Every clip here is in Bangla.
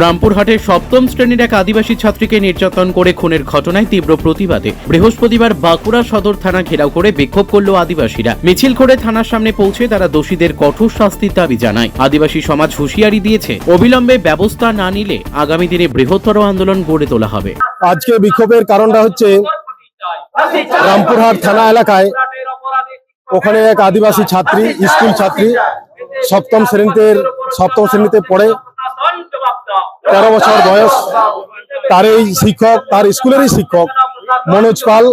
রামপুরহাটের সপ্তম শ্রেণির এক আদিবাসী ছাত্রীকে নির্যাতন করে খুনের ঘটনায় তীব্র প্রতিবাদে। বৃহস্পতিবার বাঁকুড়া সদর থানা ঘেরাও করে বিক্ষোভ করল আদিবাসীরা। মিছিল করে থানার সামনে পৌঁছে তারা দোষীদের কঠোর শাস্তির দাবি জানায়। আদিবাসী সমাজ হুঁশিয়ারি দিয়েছে, অবিলম্বে ব্যবস্থা না নিলে আগামী দিনে বৃহত্তর আন্দোলন গড়ে তোলা হবে। আজকে বিক্ষোভের কারণটা হচ্ছে রামপুরহাট থানা এলাকায় ওখানে এক আদিবাসী ছাত্রী, স্কুল ছাত্রী সপ্তম শ্রেণীতে সপ্তম শ্রেণীতে পড়ে। তেরো বছর বয়স। তার এই শিক্ষক, তার স্কুলেরই শিক্ষক মনোজ পাল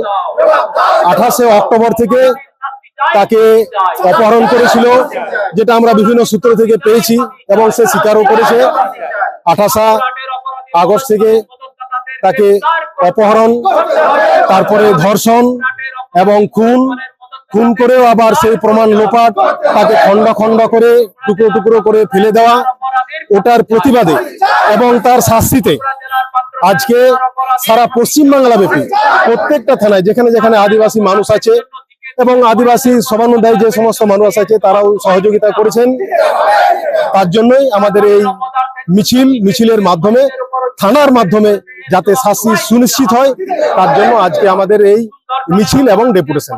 আঠাশে অক্টোবর থেকে তাকে অপহরণ করেছিল, যেটা আমরা বিভিন্ন সূত্র থেকে পেয়েছি এবং সে স্বীকারও করেছে। আঠাশা আগস্ট থেকে তাকে অপহরণ, তারপরে ধর্ষণ এবং খুন খুন করেও আবার সেই প্রমাণ লোপাট, তাকে খণ্ড খণ্ড করে, টুকরো টুকরো করে ফেলে দেওয়া। ওটার প্রতিবাদে এবং তার শাস্তিতে আজকে সারা পশ্চিমবাংলা ব্যাপী প্রত্যেকটা থানায়, যেখানে যেখানে আদিবাসী মানুষ আছে এবং আদিবাসী সমানুদায়ী যে সমস্ত মানুষ আছে তারাও সহযোগিতা করেছেন, তার জন্যই আমাদের এই মিছিল, মিছিলের মাধ্যমে, থানার মাধ্যমে যাতে শাস্তি সুনিশ্চিত হয়, তার জন্য আজকে আমাদের এই মিছিল এবং ডেপুটেশন।